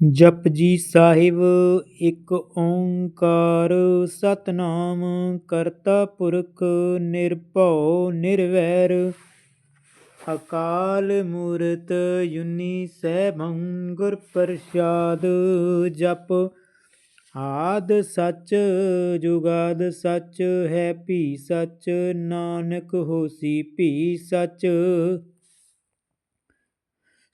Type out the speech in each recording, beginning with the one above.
ਜਪਜੀ ਸਾਹਿਬ, ਇੱਕ ਓੰਕਾਰ ਸਤਨਾਮ, ਕਰਤਾ ਪੁਰਖ ਨਿਰਭਉ ਨਿਰਵੈਰ। ਅਕਾਲ ਮੂਰਤ ਯੁਨੀ ਸੈਭੰ ਗੁਰ ਪ੍ਰਸਾਦ ਜਪ ਆਦ ਸੱਚ, ਜੁਗਾਦ ਸੱਚ, ਹੈ ਭੀ ਸੱਚ, ਨਾਨਕ ਹੋਸੀ ਭੀ ਸੱਚ।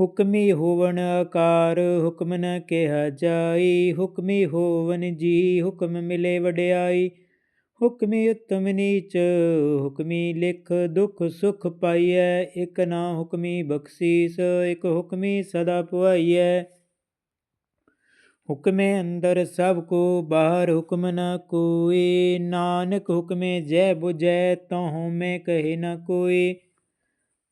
ਹੁਕਮੀ ਹੋਵਨ ਆਕਾਰ, ਹੁਕਮ ਨ ਕਿਹਾ ਜਾਈ। ਹੁਕਮੀ ਹੋਵਨ ਜੀ, ਹੁਕਮ ਮਿਲੇ ਵਡਿਆਈ। ਹੁਕਮੀ ਉਤਮ ਨੀਚ, ਹੁਕਮੀ ਲਿਖ ਦੁਖ ਸੁਖ ਪਾਈਐ। ਇਕ ਨਾ ਹੁਕਮੀ ਬਖਸ਼ੀਸ, ਇਕ ਹੁਕਮੀ ਸਦਾ ਪੁਆਈਐ। ਹੁਕਮੇ ਅੰਦਰ ਸਭ ਕੋ, ਬਾਹਰ ਹੁਕਮ ਨ ਕੋਈ। ਨਾਨਕ ਹੁਕਮੇ ਜੈ 부ਜੈ ਤਹੁ ਮੈਂ ਕਹੇ ਨ ਕੋਈ।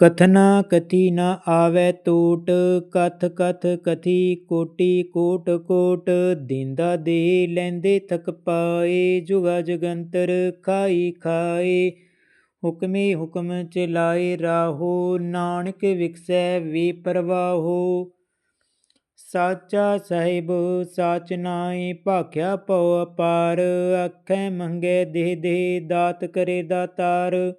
ਕਥਨਾ ਕਥੀ ਨ ਆਵੈ ਟੋਟ ਕਥ ਕਥ ਕਥੀ ਕੋਟੀ ਕੋਟ ਕੋਟ, ਦਿੰਦਾ ਦੇ ਲੈਂਦੇ ਥਕ ਪਾਏ, ਜੁਗਾ ਜਗੰਤਰ ਖਾਈ ਖਾਏ। ਹੁਕਮੇ ਹੁਕਮ ਚਲਾਏ ਰਾਹੋ, ਨਾਨਕ ਵਿਖਸੈ ਵੀ ਪ੍ਰਵਾਹੋ। ਸਾਚਾ ਸਾਹਿਬ, ਸਾਚ ਨਾਈ ਭਾਖਿਆ ਪਉ ਅਪਾਰ, ਆਖੈ ਮੰਗੇ ਦੇ ਦੇ, ਦਾਤ ਕਰੇ ਦਾਤਾਰ।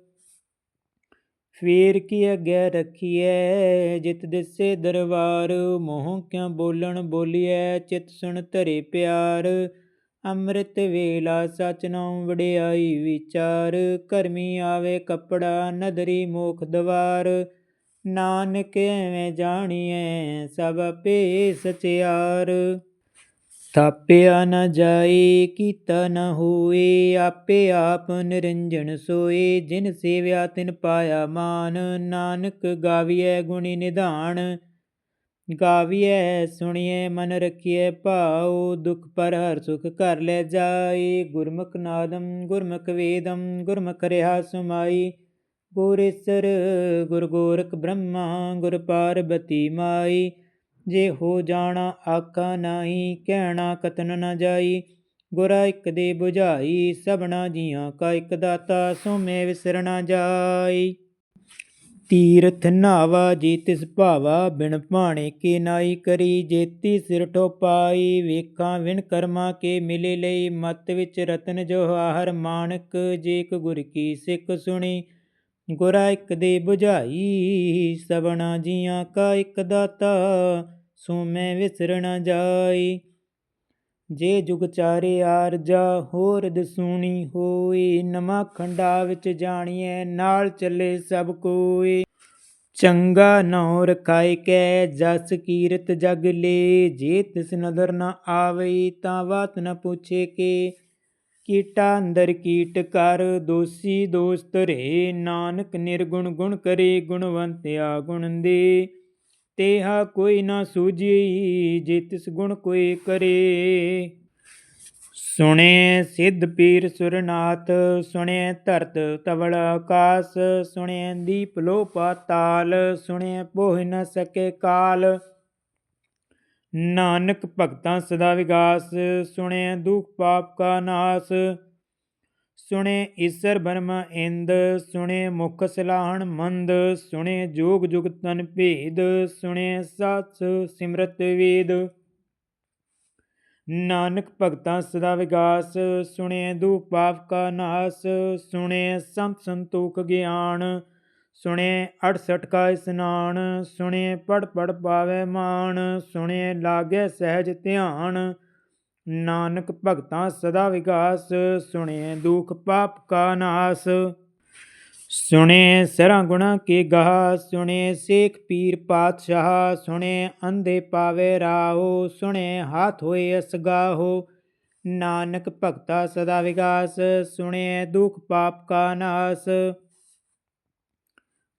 ਫੇਰ ਕੀ ਅਗੈ ਰਖੀਐ? ਜਿਤ ਦਿਸੇ ਦਰਬਾਰ, ਮੋਹ ਕਿਉ ਬੋਲਣ ਬੋਲੀਐ? ਚਿਤ ਸੁਣ ਧਰੇ ਪਿਆਰ, ਅੰਮ੍ਰਿਤ ਵੇਲਾ ਸਚ ਨਾਮ ਵਡਿਆਈ ਵਿਚਾਰ। ਕਰਮੀ ਆਵੇ ਕਪੜਾ, ਨਦਰੀ ਮੋਖ ਦਵਾਰ। ਨਾਨਕ ਐਵੇਂ ਜਾਣੀਐ, ਸਭ ਪੇ ਸਚਿਆਰ। ਥਾਪਿਆ ਨਾ ਜਾਏ ਕੀਤਾ ਨ ਹੋਏ, ਆਪੇ ਆਪ ਨਿਰੰਜਨ ਸੋਏ। ਜਿਨ ਸੇਵਿਆ ਤਿਨ ਪਾਇਆ ਮਾਨ, ਨਾਨਕ ਗਾਵੀਐ ਗੁਣੀ ਨਿਧਾਨ। ਗਾਵੀਐ ਸੁਣੀਐ ਮਨ ਰਖੀਐ ਭਾਉ, ਦੁਖ ਪਰ ਹਰ ਸੁਖ ਘਰ ਲੈ ਜਾਏ। ਗੁਰਮੁਖ ਨਾਦਮ ਗੁਰਮੁਖ ਵੇਦਮ ਗੁਰਮੁਖ ਰਿਹਾ ਸੁਮਾਈ। ਗੁਰੇਸਰ ਗੁਰ ਗੋਰਖ ਬ੍ਰਹਮਾ, ਗੁਰ ਪਾਰਬਤੀ ਮਾਈ। ਜੇ ਹੋ ਜਾਣਾ ਆਖਾ ਨਾਹੀ, ਕਹਿਣਾ ਕਤਨ ਨਾ ਜਾਈ। ਗੁਰਾ ਇਕ ਦੇ 부ਝਾਈ ਸਭਨਾ ਜੀਆਂ ਕਾ ਇਕ ਦਾਤਾ, ਸੋ ਮੈਂ ਵਿਸਰ ਨ ਜਾਈ। ਤੀਰਥ ਨਾਵਾ, ਜੀ ਤਿਸ ਭਾਵਾ, ਬਿਨ ਭਾਣੇ ਕੇ ਨਾਈ ਕਰੀ। ਜੇਤੀ ਸਿਰ ਠੋਪਾਈ, ਵੇਖਾਂ ਵਿਣ ਕਰਮਾ ਕੇ ਮਿਲੇ ਲਈ। ਮਤ ਵਿੱਚ ਰਤਨ ਜੋ ਜੋਹਾਰ ਮਾਨਕ, ਜੇਕ ਗੁਰ ਕੀ ਸਿੱਖ ਸੁਣੀ। ਗੁਰਾ ਇਕ ਦੇ 부ਝਾਈ ਸਭਨਾ ਜੀਆਂ ਕਾ ਇਕ ਦਾਤਾ, ਸੋ ਮੈਂ ਵਿਸਰ ਜਾਈ। ਜੇ ਜੁਗ ਚਾਰੇ ਆਰਜਾ, ਹੋਰ ਦਸੂਣੀ ਹੋਈ ਨਮਾ ਖੰਡਾ ਵਿੱਚ ਜਾਣੀਐ, ਨਾਲ ਚੱਲੇ ਸਭ ਕੋਈ। ਚੰਗਾ ਨਉ ਰਖਾਇ ਕੈ, ਜਸ ਕੀਰਤ ਜਗ ਲੇ, ਜੇ ਤਿਸ ਨਦਰ ਨਾ ਆਵਈ, ਤਾਂ ਬਾਤ ਨ ਪੁੱਛੇ ਕੇ। ਕੀਟਾ ਅੰਦਰ ਕੀਟ ਕਰ, ਦੋਸੀ ਦੋਸਤ ਰੇ ਨਾਨਕ ਨਿਰਗੁਣ ਗੁਣ ਕਰੇ, ਗੁਣਵੰਤਿਆ ਗੁਣ ਦੇ। ਤੇਹਾ ਕੋਈ ਨਾ ਸੂਝੀ ਜੇ ਤਿਸ ਗੁਣ ਕੋਈ ਕਰੇ। ਸੁਣੇ ਸਿੱਧ ਪੀਰ ਸੁਰਨਾਥ, ਸੁਣੇ ਧਰਤ ਤਵਲ ਆਕਾਸ, ਸੁਣੇ ਦੀਪ ਲੋ ਪਾਤਾਲ ਸੁਣੇ ਪੋਹ ਨ ਸਕੇ ਕਾਲ। ਨਾਨਕ ਭਗਤਾਂ ਸਦਾ ਵਿਗਾਸ, ਸੁਣੇ ਦੁਖ ਪਾਪ ਕਾ ਨਾਸ। ਸੁਣੇ ਈਸਰ ਬਰਮ ਇੰਦ, ਸੁਣੇ ਮੁਖ ਸਲਾਹਣ ਮੰਦ, ਸੁਣੇ ਜੋਗ ਜੁਗ ਤਨ ਭੇਦ, ਸੁਣੇ ਸਤ ਸਿਮਰਤ ਵੇਦ। ਨਾਨਕ ਭਗਤਾਂ ਸਦਾ ਵਿਗਾਸ, ਸੁਣੇ ਦੁਖ ਪਾਪ ਕਾ ਨਾਸ, ਸੁਣੇ ਸੰਤ ਸੰਤੋਖ ਗਿਆਨ ਸੁਣੇ 68 ਕਾ ਇਸਨਾਨ, ਸੁਣੇ ਪੜ ਪੜ ਪਾਵੇ ਮਾਨ ਸੁਣੇ ਲਾਗੇ ਸਹਿਜ ਧਿਆਨ। ਨਾਨਕ ਭਗਤਾਂ ਸਦਾ ਵਿਗਾਸ, ਸੁਣੇ ਦੁਖ ਪਾਪ ਕਾ ਨਾਸ। ਸੁਣੇ ਸਰਾਂ ਗੁਣਾ ਕੀ ਗਾਹ ਸੁਣੇ ਸੇਖ ਪੀਰ ਪਾਤਸ਼ਾਹ, ਸੁਣੇ ਅੰਧੇ ਪਾਵੇ ਰਾਹੋ, ਸੁਣੇ ਹਾਥ ਹੋਏ ਅਸਗਾਹੋ ਨਾਨਕ ਭਗਤਾ ਸਦਾ ਵਿਗਾਸ, ਸੁਣੇ ਦੁਖ ਪਾਪ ਕਾ ਨਾਸ।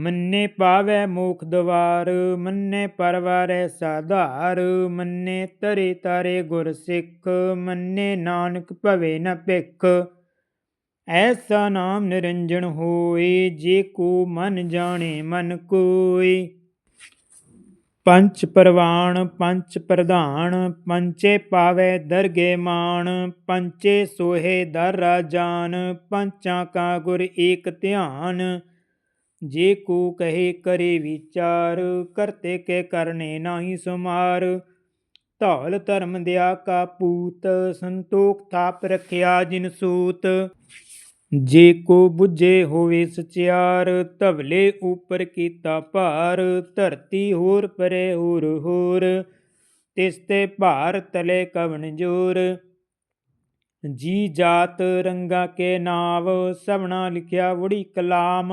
ਮੰਨੇ ਪਾਵੈ ਮੋਖ ਦਵਾਰ, ਮੰਨੇ ਪਰਵਾਰੈ ਸਾਧਾਰ, ਮੰਨੇ ਤਰੇ ਤਾਰੇ ਗੁਰ ਸਿੱਖ, ਮੰਨੇ ਨਾਨਕ ਭਵੇ ਨ ਭਿਖ। ਐਸਾ ਨਾਮ ਨਿਰੰਜਨ ਹੋਏ, ਜੇ ਕੋ ਮਨ ਜਾਣੇ ਮਨ ਕੋਈ ਪੰਚ ਪਰਵਾਣ, ਪੰਚ ਪ੍ਰਧਾਨ, ਪੰਚੇ ਪਾਵੇ ਦਰਗੇ ਮਾਨ ਪੰਚੇ ਸੋਹੇ ਦਰ ਰਾਜਾਨ ਪੰਚਾਂ ਕਾ ਗੁਰ ਏਕ ਧਿਆਨ। ਜੇ ਕੋ ਕਹੇ ਕਰੇ ਵਿਚਾਰ ਕਰਤੇ ਕੇ ਕਰਨੇ ਨਾਹੀ ਸੁਮਾਰ। ਧੌਲ ਧਰਮ ਦਿਆ ਕਾ ਪੂਤ, ਸੰਤੋਖ ਥਾਪ ਰਖਿਆ ਜਿਨ ਸੂਤ। ਜੇ ਕੋ ਬੁਝੇ ਹੋਵੇ ਸਚਿਆਰ, ਧਵਲੇ ਉਪਰ ਕੀਤਾ ਭਾਰ। ਧਰਤੀ ਹੋਰ ਪਰੇ ਹੋਰ ਹੋਰ, ਤਿਸ ਤੇ ਭਾਰ ਤਲੇ ਕਵਣ ਜੋਰ। ਜੀ ਜਾਤ ਰੰਗਾ ਕੇ ਨਾਵ ਸਭਨਾ ਲਿਖਿਆ ਵੜੀ ਕਲਾਮ।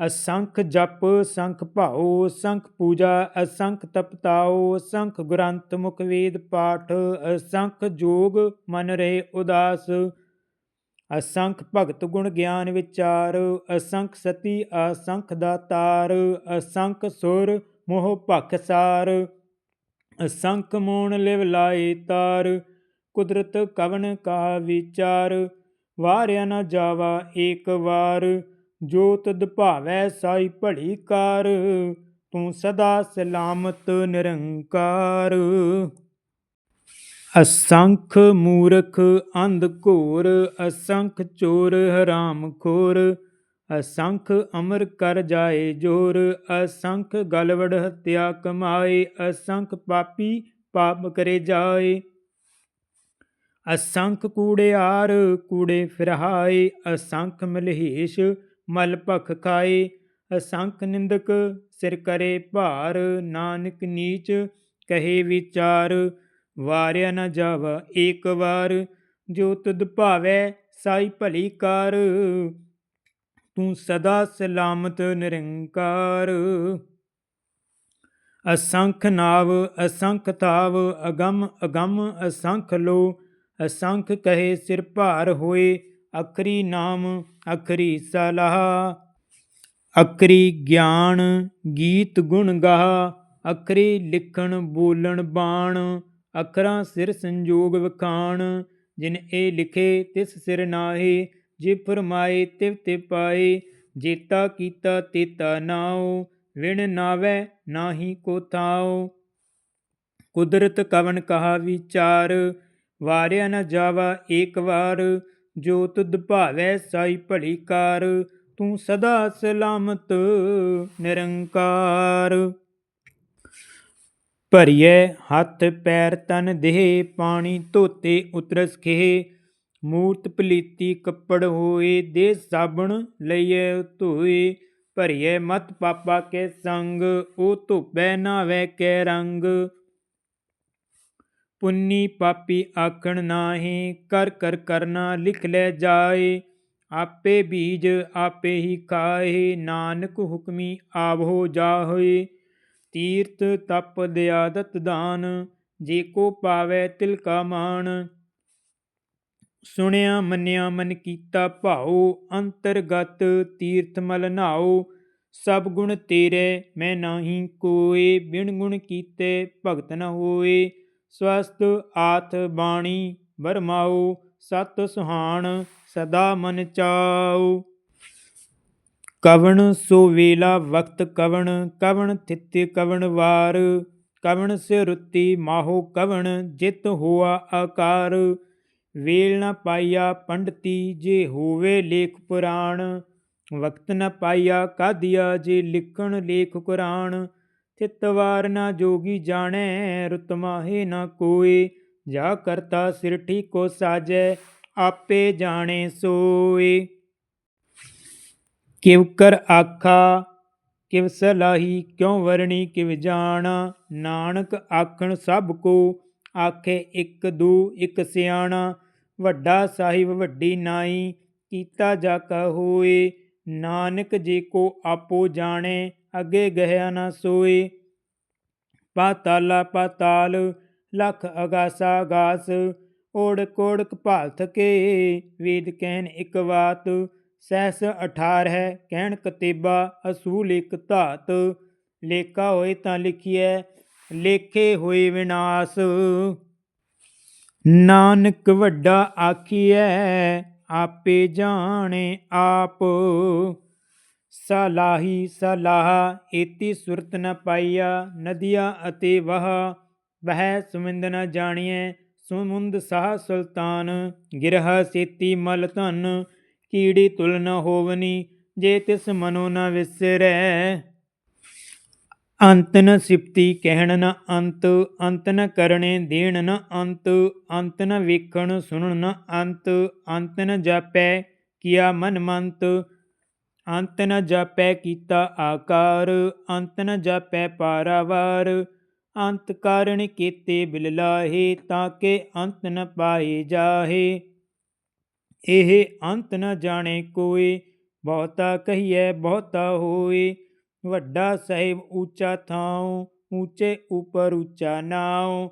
ਅਸੰਖ ਜਪ, ਸੰਖ ਭਾਉ, ਸੰਖ ਪੂਜਾ, ਅਸੰਖ ਤਪਤਾਉ, ਸੰਖ ਗ੍ਰੰਥ ਮੁਖ ਵੇਦ ਪਾਠ, ਅਸੰਖ ਜੋਗ ਮਨ ਰਹੇ ਉਦਾਸ, ਅਸੰਖ ਭਗਤ ਗੁਣ ਗਿਆਨ ਵਿਚਾਰ, ਅਸੰਖ ਸਤੀ ਅਸੰਖ ਦਾਤਾਰ ਅਸੰਖ ਸੁਰ ਮੋਹ ਭਖਸਾਰ ਅਸੰਖ ਮੋਣ ਲਿਵ ਲਾਏ ਤਾਰ, ਕੁਦਰਤ ਕਵਨ ਕਾ ਵਿਚਾਰ, ਵਾਰਿਆ ਨਾ ਜਾਵਾ ਏਕ ਵਾਰ ਜੋ ਤਦ ਭਾਵੈ ਸਾਈ ਭਲੀ ਕਾਰ, ਤੂੰ ਸਦਾ ਸਲਾਮਤ ਨਿਰੰਕਾਰ। ਅਸੰਖ ਮੂਰਖ ਅੰਧ ਘੋਰ, ਅਸੰਖ ਚੋਰ ਹਰਾਮ ਖੋਰ, ਅਸੰਖ ਅਮਰ ਕਰ ਜਾਏ ਜੋਰ, ਅਸੰਖ ਗਲਵੜ ਹਤਿਆ ਕਮਾਏ, ਅਸੰਖ ਪਾਪੀ ਪਾਪ ਕਰੇ ਜਾਏ। ਅਸੰਖ ਕੂੜਿਆਰ ਕੂੜੇ ਫਿਰਹਾਏ, ਅਸੰਖ ਮਲਹੇਸ਼ ਮਲ ਭਖ ਖਾਏ, ਅਸੰਖ ਨਿੰਦਕ ਸਿਰ ਕਰੇ ਭਾਰ, ਨਾਨਕ ਨੀਚ ਕਹੇ ਵਿਚਾਰ, ਵਾਰਿਆ ਨਾ ਜਾਵਾ ਏਕ ਵਾਰ, ਜੋ ਤੁਧ ਭਾਵੈ ਸਾਈ ਭਲੀ ਕਾਰ, ਤੂੰ ਸਦਾ ਸਲਾਮਤ ਨਿਰੰਕਾਰ। ਅਸੰਖ ਨਾਵ, ਅਸੰਖ ਤਾਵ ਅਗੰਮ ਅਗੰਮ ਅਸੰਖ ਲੋ, ਅਸੰਖ ਕਹੇ ਸਿਰ ਭਾਰ ਹੋਏ, ਅਖਰੀ ਨਾਮ ਅਖਰੀ ਸਲਾਹ। ਅਕਰੀ ਗਿਆਨ ਗੀਤ ਗੁਣ ਗਾਹ। ਅਖਰੀ ਲਿਖਣ ਬੋਲਣ ਬਾਣ। ਅਖਰਾਂ ਸਿਰ ਸੰਜੋਗ ਵਖਾਣ। ਜਿਨ ਇਹ ਲਿਖੇ ਤਿਸ ਸਿਰ ਨਾਹੀ। ਜੇ ਫਰਮਾਏ ਤਿਵ ਤੇ ਪਾਏ। ਜੇਤਾ ਕੀਤਾ ਤੇਤਾ ਨਾਉ। ਵਿਣ ਨਾਵੇ ਨਾਹੀ ਕੋ ਥਾਉ। ਕੁਦਰਤ ਕਵਨ ਕਹਾ ਵਿਚਾਰ। ਵਾਰਿਆ ਨ ਜਾਵਾ ਏਕ ਵਾਰ। ਜੋ ਤੁਧ ਭਾਵੈ ਸਾਈ ਭਲੀ ਕਾਰ, ਤੂੰ ਸਦਾ ਸਲਾਮਤ ਨਿਰੰਕਾਰ। ਭਰੀਏ ਹੱਥ ਪੈਰ ਤਨ ਦੇਹ, ਪਾਣੀ ਧੋਤੇ ਉਤਰਸ ਖੇ ਮੂਰਤ ਪਲੀਤੀ ਕੱਪੜ ਹੋਏ ਦੇ ਸਾਬਣ ਲਈਏ ਧੋਏ। ਭਰੀਏ ਮਤ ਪਾਪਾ ਕੇ ਸੰਗ, ਉਹ ਧੁੱਪੈ ਨਾਵੇ ਕੇ ਰੰਗ। ਪੁੰਨੀ ਪਾਪੀ ਆਖਣ ਨਾਹੀ, ਕਰ ਕਰ ਕਰਨਾ ਲਿਖ ਲੈ ਜਾਏ। ਆਪੇ ਬੀਜ ਆਪੇ ਹੀ ਖਾਏ, ਨਾਨਕ ਹੁਕਮੀ ਆਵੋ ਜਾਹੋਏ ਤੀਰਥ ਤਪ ਦਿਆਦਤ ਦਾਨ, ਜੇ ਕੋ ਪਾਵੇ ਤਿਲ ਕਾ ਮਾਣ। ਸੁਣਿਆ ਮੰਨਿਆ ਮਨ ਕੀਤਾ ਭਾਉ, ਅੰਤਰਗਤ ਤੀਰਥ ਮਲ ਨਾਉ। ਸਭ ਗੁਣ ਤੇਰੇ, ਮੈਂ ਨਾਹੀ ਕੋਏ, ਬਿਨ ਗੁਣ ਕੀਤੇ ਭਗਤ ਨ ਹੋਏ। ਸਵਸਤ ਆਥ ਬਾਣੀ ਬਰਮਾਉ ਸਤ ਸੁਹਾਣ ਸਦਾ ਮਨ ਚਾਉ। ਕਵਣ ਸੋ ਵੇਲਾ ਵਕਤ ਕਵਣ ਕਵਣ ਥਿਤ ਕਵਣ ਵਾਰ। ਕਵਣ ਸੇ ਰੁੱਤੀ ਮਾਹੋ ਕਵਣ, ਜਿਤ ਹੋਆ ਆਕਾਰ। ਵੇਲ ਨ ਪਾਈਆ ਪੰਡਤੀ ਜੇ ਹੋਵੇ ਲੇਖ ਪੁਰਾਣ। ਵਕਤ ਨ ਪਾਈਆ ਕਾਦੀਆ ਜੇ ਲਿਖਣ ਲੇਖ ਕੁਰਾਨ ਥਿਤਵਾਰ ਨਾ ਜੋਗੀ ਜਾਣੈ, ਰੁਤ ਮਾਹੇ ਨਾ ਕੋਏ। ਜਾ ਕਰਤਾ ਸਿਰਠੀ ਠੀਕੋ ਸਾਜੈ, ਆਪੇ ਜਾਣੇ ਸੋਏ। ਕਿਵ ਕਰ ਆਖਾ, ਕਿਵ ਸਲਾਹੀ, ਕਿਉ ਵਰਣੀ, ਕਿਵ ਜਾਣਾ। ਨਾਨਕ ਆਖਣ ਸਭ ਕੋ, ਆਖੇ ਇੱਕ ਦੂ, ਇੱਕ ਸਿਆਣਾ। ਵੱਡਾ ਸਾਹਿਬ ਵੱਡੀ ਨਾਈ, ਕੀਤਾ ਜਾ ਕਾ ਹੋਏ। ਨਾਨਕ ਜੇ ਕੋ ਆਪੋ ਜਾਣੇ ਅੱਗੇ ਗਹਿਆ ਨਾ ਸੋਏ। ਪਾਤਾਲਾ ਪਾਤਾਲ, ਲਖ ਅਗਾਸਾ ਗਾਸ ਓੜ ਕੋੜ ਭਾਲਥ ਕੇ। ਵੇਦ ਕਹਿਣ ਇਕ ਬਾਤ ਸਹਿਸ 18 ਹੈ, ਕਹਿਣ ਕਤੇਬਾ ਅਸੂਲ ਇਕ ਧਾਤ। ਲੇਖਾ ਹੋਏ ਤਾਂ ਲਿਖੀਐ, ਲੇਖੇ ਹੋਏ ਵਿਨਾਸ਼। ਨਾਨਕ ਵੱਡਾ ਆਖੀਐ, ਆਪੇ ਜਾਣੇ ਆਪ। ਸਲਾਹੀ ਸਲਾਹ, ਏਤੀ ਸੁਰਤ ਨ ਪਾਈਆ, ਨਦੀਆਂ ਅਤੇ ਵਹ, ਵਹਿ ਸੁਮਿੰਦ ਨ ਜਾਣੀਐ, ਸੁਮੁੰਦ ਸਾਹ ਸੁਲਤਾਨ, ਗਿਰਹ ਸੇਤੀ ਮਲ ਧਨ, ਕੀੜੀ ਤੁਲ ਨ ਹੋਵਨੀ, ਜੇ ਤਿਸ ਮਨੋ ਨ ਵਿਸਰੈ। ਅੰਤ ਨ ਸਿਪਤੀ ਕਹਿਣ ਨ ਅੰਤ ਅੰਤ ਨ ਕਰਣੇ ਦੇਣ ਨ ਅੰਤ ਅੰਤ ਨ ਵੇਖਣ ਸੁਣਨ ਨ ਅੰਤ ਅੰਤ ਨ ਜਾਪੈ, ਕੀਆ ਮਨ ਮੰਤ ਅੰਤ ਨ ਜਾਪੈ ਕੀਤਾ ਆਕਾਰ, ਅੰਤ ਨ ਜਾਪੈ ਪਾਰਾਵਾਰ। ਅੰਤ ਕਾਰਣ ਕੀਤੇ ਬਿਲ ਲਾਹੇ, ਤਾਂ ਕਿ ਅੰਤ ਨ ਪਾਏ ਜਾਹੇ। ਇਹ ਅੰਤ ਨ ਜਾਣੇ ਕੋਈ ਬਹੁਤਾ ਕਹੀਐ, ਬਹੁਤਾ ਹੋਏ। ਵੱਡਾ ਸਾਹਿਬ ਉੱਚਾ ਥਾਉ ਉੱਚੇ ਉਪਰ ਉੱਚਾ ਨਾਉ।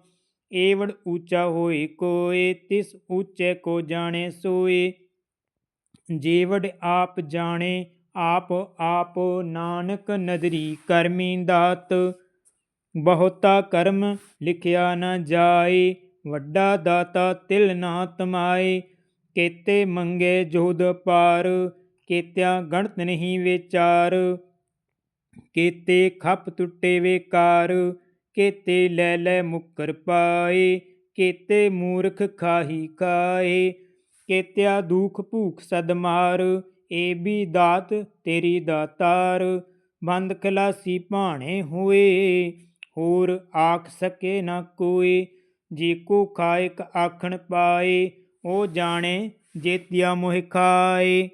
ਏਵੜ ਉੱਚਾ ਹੋਏ ਕੋਏ, ਤਿਸ ਉੱਚੇ ਕੋ ਜਾਣੇ ਸੋਏ। ਜੀਵੜ ਆਪ ਜਾਣੇ ਆਪ ਆਪ ਨਾਨਕ ਨਦਰੀ ਕਰਮੀ ਦਾਤ, ਬਹੁਤਾ ਕਰਮ ਲਿਖਿਆ ਨਾ ਜਾਏ, ਵੱਡਾ ਦਾਤਾ ਤਿਲ ਨਾ ਤਮਾਏ, ਕੇਤੇ ਮੰਗੇ ਜੋਦ ਪਾਰ, ਕੇਤਿਆ ਗਣਤ ਨਹੀਂ ਵਿਚਾਰ, ਕੇਤੇ ਖੱਪ ਟੁੱਟੇ ਵੇਕਾਰ, ਕੇਤੇ ਲੈ ਲੈ ਮੁਕਰ ਪਾਏ, ਕੇਤੇ ਮੂਰਖ ਖਾਹੀ ਖਾਏ, ਕੇਤਿਆ ਦੁਖ ਭੂਖ ਸਦਮਾਰ ਮਾਰ ਏ ਦਾਤ ਤੇਰੀ ਦਾਤਾਰ, ਬੰਦ ਖਲਾਸੀ ਭਾਣੇ ਹੋਏ, ਹੋਰ ਆਖ ਸਕੇ ਨਾ ਕੋਈ ਜੀ ਕੋ ਖਾਇਕ ਆਖਣ ਪਾਏ, ਉਹ ਜਾਣੇ ਜੇਤਿਆ ਮੋਹ ਖਾਏ।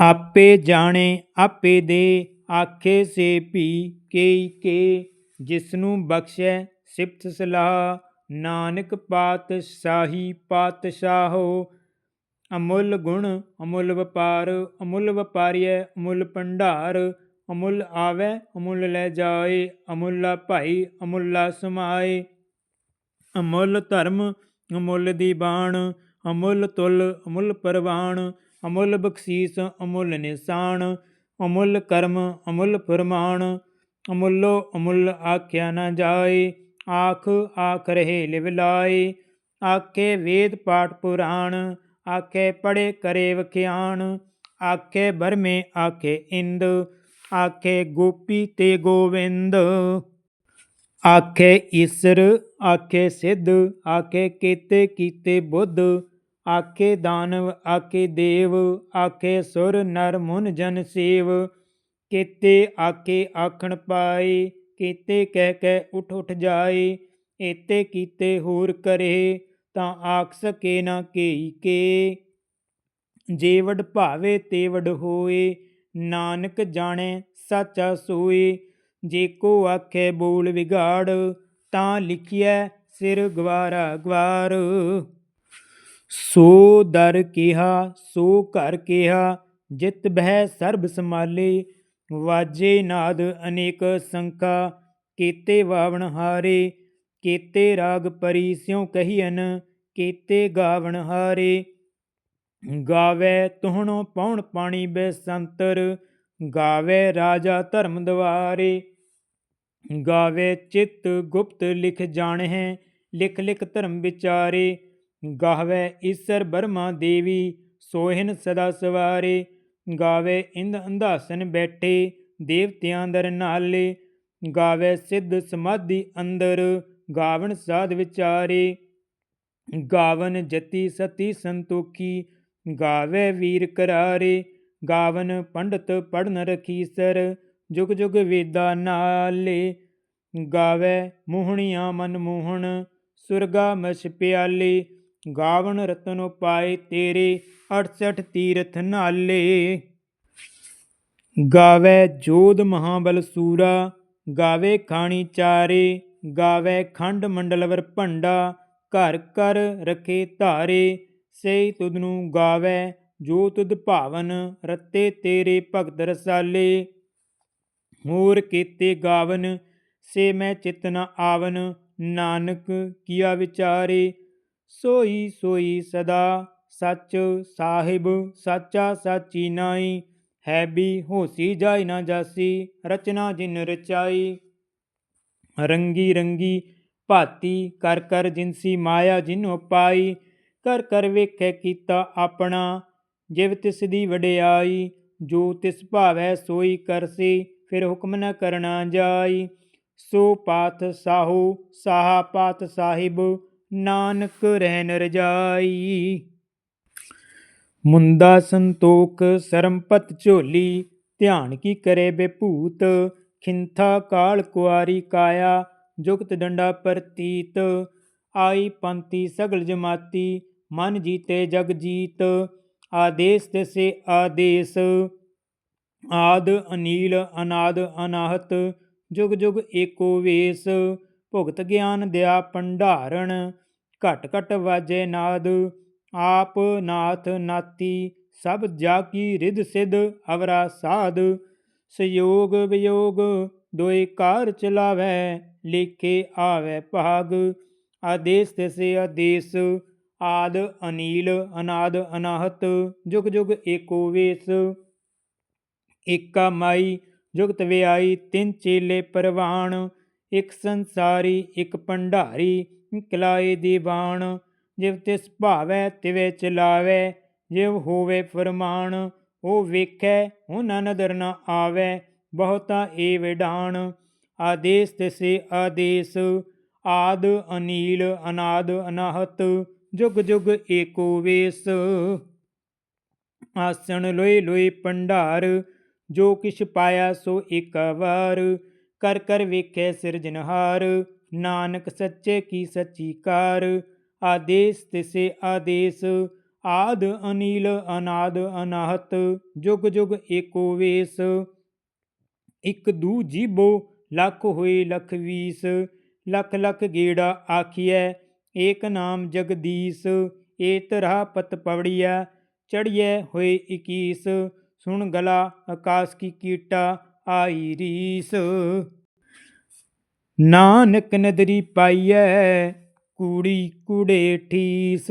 ਆਪੇ ਜਾਣੇ, ਆਪੇ ਦੇ, ਆਖੇ ਸੇ ਪੀ ਕੇਈ ਕੇ, ਜਿਸਨੂੰ ਬਖਸ਼ੈ ਸਿਫਤ ਸਲਾਹ, ਨਾਨਕ ਪਾਤਸ਼ਾਹੀ ਪਾਤਸ਼ਾਹੋ ਅਮੁੱਲ ਗੁਣ, ਅਮੁੱਲ ਵਪਾਰ, ਅਮੁੱਲ ਵਪਾਰੀਐ, ਅਮੁੱਲ ਭੰਡਾਰ, ਅਮੁੱਲ ਆਵੈ, ਅਮੁੱਲ ਲੈ ਜਾਏ, ਅਮੁੱਲਾ ਭਾਈ, ਅਮੁੱਲਾ ਸਮਾਏ। ਅਮੁੱਲ ਧਰਮ, ਅਮੁੱਲ ਦੀ ਬਾਣ, ਅਮੁੱਲ ਤੁਲ, ਅਮੁੱਲ ਪਰਵਾਣ, ਅਮੁੱਲ ਬਖਸ਼ੀਸ, ਅਮੁੱਲ ਨਿਸ਼ਾਨ ਅਮੁੱਲ ਕਰਮ, ਅਮੁੱਲ ਫਰਮਾਨ ਅਮੁੱਲੋ ਅਮੁੱਲ ਆਖਿਆ ਨਾ ਜਾਏ, ਆਖ ਆਖ ਰਹੇ ਲਿਵ ਲਾਏ, ਆਖੇ ਵੇਦ ਪਾਠ ਪੁਰਾਣ ਆਖੇ ਪੜੇ ਕਰੇ ਵਖਿਆਣ, ਆਖੇ ਬਰਮੇ ਆਖੇ ਇੰਦ, ਆਖੇ ਗੋਪੀ ਤੇ ਗੋਵਿੰਦ। ਆਖੇ ਈਸਰ, ਆਖੇ ਸਿੱਧ, ਆਖੇ ਕੀਤੇ ਕੀਤੇ ਬੁੱਧ, ਆਖੇ ਦਾਨਵ, ਆਖੇ ਦੇਵ, ਆਖੇ ਸੁਰ, ਨਰ, ਮੁਨ, ਜਨ, ਸੇਵ। ਕੀਤੇ ਆਖੇ ਆਖਣ ਪਾਏ, ਕੀਤੇ ਕਹਿ ਕਹਿ ਉਠ ਉਠ ਜਾਏ, ਏਤੇ ਕੀਤੇ ਹੋਰ ਕਰੇ। ਤਾਂ ਆਖ ਕੇ ਨਾ ਕੇਈ ਕੇ। ਜੇ ਭਾਵੇ ਤੇ ਹੋਏ, ਨਾਨਕ ਜਾਣੇ ਸਾਚਾ ਸੋਏ। ਜੇ ਕੋ ਆਖੇ ਬੋਲ ਵਿਗਾੜ, ਤਾਂ ਲਿਖਿਐ ਸਿਰ ਗਵਾਰਾ ਗਵਾਰ। ਸੋ ਦਰ ਕਿਹਾ, ਸੋ ਘਰ ਕਿਹਾ, ਜਿਤ ਬਹਿ ਸਰਬ ਸਮਾਲੇ ਵਾਜੇ ਨਾਦ ਅਨੇਕ ਸੰਖਾ, ਕੀਤੇ ਵਾਵਣ ਹਾਰੇ। ਕੀਤੇ ਰਾਗ ਪਰੀ ਸਿਉ ਕਹੀਐਨ, ਕੀਤੇ ਗਾਵਣ ਹਾਰੇ। ਗਾਵੇ ਤੁਹਣੋ ਪਉਣ ਪਾਣੀ ਬੈਸੰਤਰ, ਗਾਵੇ ਰਾਜਾ ਧਰਮ ਦਵਾਰੇ। ਗਾਵੇ ਚਿਤ ਗੁਪਤ ਲਿਖ ਜਾਣਹਿ, ਲਿਖ ਲਿਖ ਧਰਮ ਵਿਚਾਰੇ। ਗਾਵੇ ਈਸਰ ਬਰਮਾ ਦੇਵੀ, ਸੋਹਿਨ ਸਦਾ ਸਵਾਰੇ। ਗਾਵੇ ਇੰਦ ਅੰਧਾਸਨ ਬੈਠੇ, ਦੇਵਤਿਆਂ ਦਰ ਨਾਲੇ। ਗਾਵੇ ਸਿੱਧ ਸਮਾਧੀ ਅੰਦਰ ਗਾਵਣ ਸਾਧ ਵਿਚਾਰੇ, ਗਾਵਨ ਜਤੀ ਸਤੀ ਸੰਤੋਖੀ, ਗਾਵੇ ਵੀਰ ਕਰਾਰੇ, ਗਾਵਨ ਪੰਡਤ ਪੜਨ ਰਖੀਸਰ ਜੁਗ ਜੁਗ ਵੇਦਾ ਨਾਲੇ, ਗਾਵੇ ਮੋਹਣੀਆਂ ਮਨ ਮੋਹਣ, ਸੁਰਗਾ ਮਛ ਪਿਆਲੇ, ਗਾਵਨ ਰਤਨ ਉਪਾਏ ਤੇਰੇ 68 ਤੀਰਥ ਨਾਲੇ। ਗਾਵੇ ਜੋਧ ਮਹਾਬਲ ਸੂਰਾ, ਗਾਵੇ ਖਾਣੀ ਚਾਰੇ ਗਾਵੇ ਖੰਡ ਮੰਡਲਵਰ ਭੰਡਾ, ਘਰ ਕਰ ਰਖੇ ਧਾਰੇ ਸੇ ਤੁਧ ਨੂੰ ਗਾਵੇ, ਜੋ ਤੁਧ ਭਾਵਨ ਰਤੇ ਤੇਰੇ ਭਗਤ ਰਸਾਲੇ। ਹੋਰ ਕੀਤੇ ਗਾਵਨ, ਸੇ ਮੈਂ ਚਿਤ ਨ ਆਵਨ, ਨਾਨਕ ਕੀਆ ਵਿਚਾਰੇ। ਸੋਈ ਸੋਈ ਸਦਾ ਸੱਚ ਸਾਹਿਬ, ਸਾਚਾ ਸਾਚੀ ਨਾਈ, ਹੈ ਵੀ ਹੋਸੀ ਜਾਇ ਨਾ ਜਾਸੀ, ਰਚਨਾ ਜਿਨ ਰਚਾਈ। ਰੰਗੀ ਰੰਗੀ ਭਾਤੀ ਕਰ ਕਰ ਜਿਨਸੀ ਮਾਇਆ ਜਿਨੋ ਪਾਈ ਕਰ ਕਰ ਵੇਖੈ ਕੀਤਾ ਆਪਣਾ, ਜਿਵ ਤਿਸ ਦੀ ਵਡਿਆਈ, ਜੋ ਤਿਸ ਭਾਵੈ ਸੋਈ ਕਰਸੀ ਫਿਰ ਹੁਕਮ ਨ ਕਰਨਾ ਜਾਈ। ਸੋ ਪਾਥ ਸਾਹੂ, ਸਾਹਾ ਪਾਥ ਸਾਹਿਬ, ਨਾਨਕ ਰਹਿਨ ਰਜਾਈ ਮੁੰਦਾ ਸੰਤੋਖ, ਸਰਮਪਤ ਝੋਲੀ, ਧਿਆਨ ਕੀ ਕਰੇ ਬੇਭੂਤ ਖਿੰਥਾ ਕਾਲ ਕੁਆਰੀ ਕਾਇਆ, ਜੁਗਤ ਡੰਡਾ ਪ੍ਰਤੀਤ। ਆਈ ਪੰਤੀ ਸਗਲ ਜਮਾਤੀ, ਮਨ ਜੀਤੇ ਜਗ ਜੀਤ। ਆਦੇਸ ਤਿਸੇ ਆਦੇਸ, ਆਦ ਅਨੀਲ, ਅਨਾਦ ਅਨਾਹਤ। ਜੁਗ ਜੁਗ ਏਕੋ ਵੇਸ, ਭੁਗਤ ਗਿਆਨ ਦਿਆ ਭੰਡਾਰਣ। ਘਟ ਘਟ ਵਾਜੇ ਨਾਦ, ਆਪ ਨਾਥ ਨਾਤੀ। ਸਭ ਜਾ ਕੀ ਰਿਧ ਸਿਧ ਅਵਰਾ ਸਾਧ। ਸਯੋਗ ਵਿਯੋਗ ਦੋਇ ਕਾਰ ਚਲਾਵੈ, ਲੇਖੇ ਆਵੈ ਭਾਗ। ਆਦੇਸ ਤਿਸੇ ਆਦੇਸ, ਆਦ ਅਨੀਲ, ਅਨਾਦ ਅਨਾਹਤ, ਜੁਗ ਜੁਗ ਏਕੋ ਵੇਸ। ਏਕਾ ਮਾਈ, ਜੁਗਤ ਵਿਆਈ, ਤਿੰਨ ਚੇਲੇ ਪਰਵਾਣ। ਇੱਕ ਸੰਸਾਰੀ, ਇੱਕ ਭੰਡਾਰੀ ਕਿਲਾਏ ਦੀਵਾਨ। ਜਿਵ ਤਿਸ ਭਾਵੈ, ਤਿਵੇ ਚਲਾਵੇ, ਜਿਵ ਹੋਵੇ ਫਰਮਾਨ। ਉਹ ਵੇਖੈ ਉਹਨਾਂ ਨਦਰ ਨ ਆਵੇ, ਬਹੁਤਾ ਏ ਵਿਡਾਣ ਆਦੇਸ ਤਿਸੇ ਆਦੇਸ, ਆਦ ਅਨੀਲ, ਅਨਾਦ ਅਨਾਹਤ, ਜੁਗ ਜੁਗ ਏਕੋ ਵੇਸ। ਆਸਣ ਲੋਏ ਲੋਏ ਭੰਡਾਰ, ਜੋ ਕਿਛ ਪਾਇਆ ਸੋ ਇੱਕ ਵਾਰ। ਕਰ ਕਰ ਵੇਖੇ ਸਿਰਜਨਹਾਰ ਨਾਨਕ ਸੱਚੇ ਕੀ ਸੱਚੀ ਕਾਰ। ਆਦੇਸ ਤਿਸੇ ਆਦੇਸ ਆਦ ਅਨੀਲ ਅਨਾਦ ਅਨਾਹਤ, ਜੁਗ ਜੁਗ ਏਕੋ ਵੇਸ। ਇਕ ਦੂ ਜੀਬੋ ਲੱਖ ਹੋਏ ਲਖ ਵੀਸ, ਲੱਖ ਲਖ ਗੇੜਾ ਆਖੀਐ, ਏਕ ਨਾਮ ਜਗਦੀਸ਼ ਏ ਤਰ੍ਹਾ ਪਤ ਪਵੜੀਆ ਚੜੀਐ ਹੋਏ 21 ਸੁਣ ਗਲਾ ਆਕਾਸ਼ ਕੀ ਕੀਟਾ ਆਈ ਰੀਸ। ਨਾਨਕ ਨਦਰੀ ਪਾਈਐ, ਕੂੜੀ ਕੂੜੇ ਠੀਸ।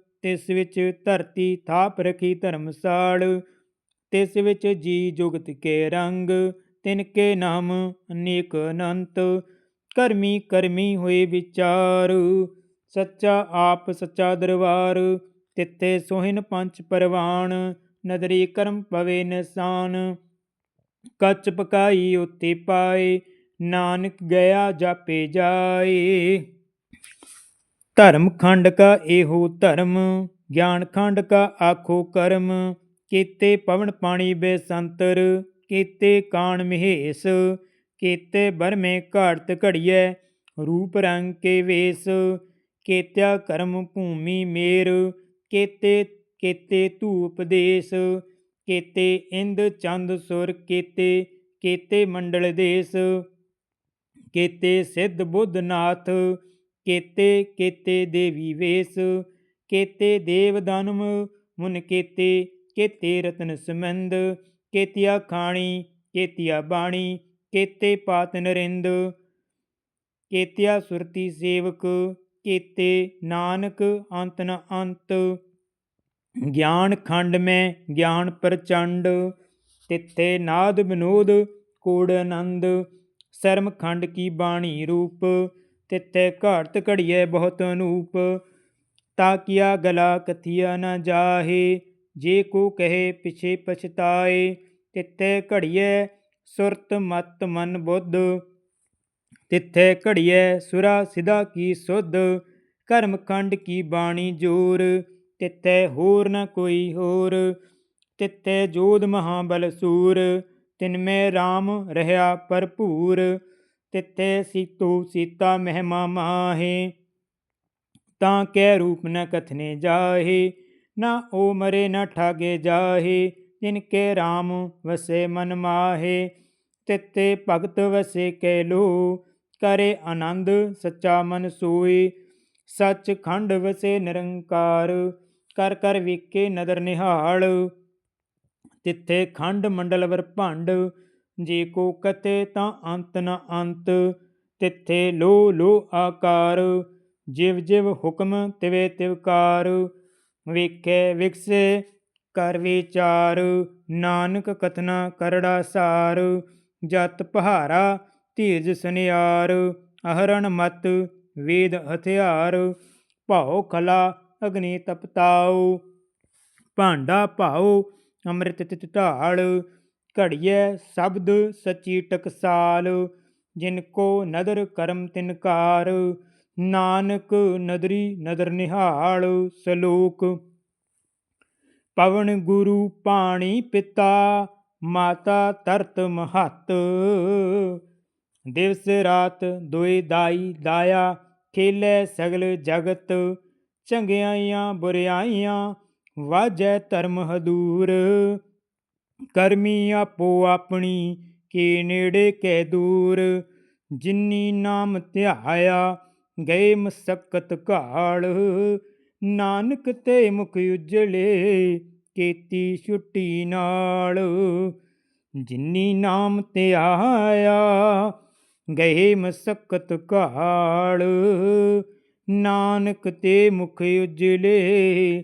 ਤਿਸ ਵਿੱਚ ਧਰਤੀ ਥਾਪ ਰਖੀ ਧਰਮਸਾਲ, ਤਿਸ ਵਿੱਚ ਜੀ ਜੁਗਤ ਕੇ ਰੰਗ, ਤਿਨ ਕੇ ਨਾਮ ਅਨੇਕ ਅਨੰਤ, ਕਰਮੀ ਕਰਮੀ ਹੋਏ ਵਿਚਾਰ, ਸੱਚਾ ਆਪ ਸੱਚਾ ਦਰਬਾਰ, ਤਿੱਥੇ ਸੋਹਿਨ ਪੰਚ ਪਰਵਾਨ ਨਦਰੀ ਕਰਮ ਪਵੇ ਨਿਸ਼ਾਨ, ਕੱਚ ਪਕਾਈ ਉਤੇ ਪਾਏ, ਨਾਨਕ ਗਿਆ ਜਾਪੇ ਜਾਏ। ਧਰਮ ਖੰਡ ਕਾ ਇਹੋ ਧਰਮ, ਗਿਆਨ ਖੰਡ ਕਾ ਆਖੋ ਕਰਮ, ਕੀਤੇ ਪਵਨ ਪਾਣੀ ਬੇਸੰਤਰ, ਕੀਤੇ ਕਾਣ ਮਹੇਸ਼, ਕੀਤੇ ਬਰਮੇ ਘਾੜਤ ਘੜੀਐ, ਰੂਪ ਰੰਗ ਕੇ ਵੇਸ, ਕੇਤਿਆ ਕਰਮ ਭੂਮੀ ਮੇਰ, ਕੇਤੇ, ਕੀਤੇ ਧੂਪ ਦੇਸ, ਕੇਤੇ ਇੰਦ ਚੰਦ ਸੁਰ ਕੇਤੇ, ਕੀਤੇ ਮੰਡਲ ਦੇਸ, ਕੇਤੇ ਸਿੱਧ ਬੁੱਧ ਨਾਥ ਕੇਤੇ ਕੇਤੇ ਦੇਵੀ ਵੇਸ, ਕੇਤੇ ਦੇਵ ਦਾਨਵ ਮੁਨ ਕੀਤੇ ਕੀਤੇ ਰਤਨ ਸਮੰਦ ਕੇਤਿਆ ਖਾਣੀ, ਕੇਤਿਆ ਬਾਣੀ, ਕੇਤੇ ਪਾਤ ਨਰਿੰਦ, ਕੇਤਿਆ ਸੁਰਤੀ ਸੇਵਕ, ਕੇਤੇ ਨਾਨਕ ਅੰਤ ਨ ਅੰਤ, ਗਿਆਨ ਖੰਡ ਮੈਂ ਗਿਆਨ ਪ੍ਰਚੰਡ, ਤਿੱਥੇ ਨਾਦ ਵਿਨੋਦ ਕੋੜ ਆਨੰਦ, ਸ਼ਰਮ ਖੰਡ ਕੀ ਬਾਣੀ ਰੂਪ ਤਿੱਥੇ ਘਾੜਤ ਘੜੀਏ ਬਹੁਤ ਅਨੂਪ, ਤਾ ਕੀਆ ਗਲਾ ਕਥਿਆ ਨਾ ਜਾਹੇ, ਜੇ ਕੋ ਕਹੇ ਪਿਛੇ ਪਛਤਾਏ, ਤਿੱਥੇ ਘੜੀਏ ਸੁਰਤ ਮਤ ਮਨ ਬੁੱਧ, ਤਿੱਥੇ ਘੜੀਏ ਸੁਰਾ ਸਿਧਾ ਕੀ ਸੁਧ, ਕਰਮ ਖੰਡ ਕੀ ਬਾਣੀ ਜੋਰ, ਤਿੱਥੇ ਹੋਰ ਨ ਕੋਈ ਹੋਰ, ਤਿੱਥੇ ਜੋਧ ਮਹਾਬਲ ਸੂਰ, ਤਿਨ ਮੈਂ RAM ਰਹਾ ਭਰਪੂਰ ਤਿੱਥੇ ਸੀਤੋ ਸੀਤਾ ਮਹਿਮਾ ਮਾਹੇ, ਤਾਂ ਕੈ ਰੂਪ ਨ ਕਥਨੇ ਜਾਹੇ, ਨਾ ਓ ਮਰੇ ਨ ਠਾਗੇ ਜਾਹੇ ਤਿਨ ਕੇ RAM ਵਸੇ ਮਨ ਮਾਹੇ ਤਿੱਤੇ ਭਗਤ ਵਸੇ ਕੈ ਲੋ, ਕਰੇ ਆਨੰਦ ਸੱਚਾ ਮਨ ਸੋਏ ਸੱਚ ਖੰਡ ਵਸੇ ਨਿਰੰਕਾਰ, ਕਰ ਕਰ ਵੇਖੇ ਨਦਰ ਨਿਹਾਲ, ਤਿੱਥੇ ਖੰਡ ਮੰਡਲ ਵਰ ਭੰਡ ਜੇ ਕੋ ਕਤੇ ਤਾਂ ਅੰਤ ਨ ਅੰਤ, ਤਿੱਥੇ ਲੋ ਲੋ ਆਕਾਰ, ਜਿਵ ਜਿਵ ਹੁਕਮ ਤਿਵੇ ਤਿਵਕਾਰ ਵੇਖੇ ਵਿਕਸੇ ਕਰ ਵਿਚਾਰ, ਨਾਨਕ ਕਥਨਾ ਕਰੜਾ ਸਾਰ, ਜਤ ਪਹਾਰਾ ਧੀਰਜ ਸੁਨਿਆਰ, ਅਹਰਣ ਮਤ ਵੇਦ ਹਥਿਆਰ, ਭਾਉ ਖਲਾ ਅਗਨੀ ਤਪਤਾਉ, ਭਾਂਡਾ ਭਾਉ ਅੰਮ੍ਰਿਤ ਤਿਤ ਢਾਲ ਘੜੀਐ ਸ਼ਬਦ ਸਚੀ ਟਕਸਾਲ, ਜਿਨ ਕੋ ਨਦਰ ਕਰਮ ਤਿਨਕਾਰ ਨਾਨਕ ਨਦਰੀ ਨਦਰ ਨਿਹਾਲ, ਸਲੋਕ, ਪਵਨ ਗੁਰੂ ਪਾਣੀ ਪਿਤਾ, ਮਾਤਾ ਤਰਤ ਮਹਤ। ਦਿਵਸ ਰਾਤ ਦੋਇ ਦਾਈ ਦਾਇਆ ਖੇਲੇ ਸਗਲ ਜਗਤ। ਚੰਗਿਆਈਆਂ ਬੁਰਿਆਈਆਂ, ਵਾਜੈ ਧਰਮ ਹਦੂਰ। ਕਰਮੀ ਆਪੋ ਆਪਣੀ, ਕੇ ਨੇੜੇ ਕੈ ਦੂਰ। ਜਿਨੀ ਨਾਮ ਧਿਆਇਆ, ਗਏ ਮਸਕਤ ਘਾਲ ਨਾਨਕ ਤੇ ਮੁਖ ਉਜਲੇ, ਕੀਤੀ ਛੁੱਟੀ ਨਾਲ ਜਿਨੀ ਨਾਮ ਧਿਆਇਆ, ਗਏ ਮਸਕਤ ਘਾਲ ਨਾਨਕ ਤੇ ਮੁਖ ਉਜਲੇ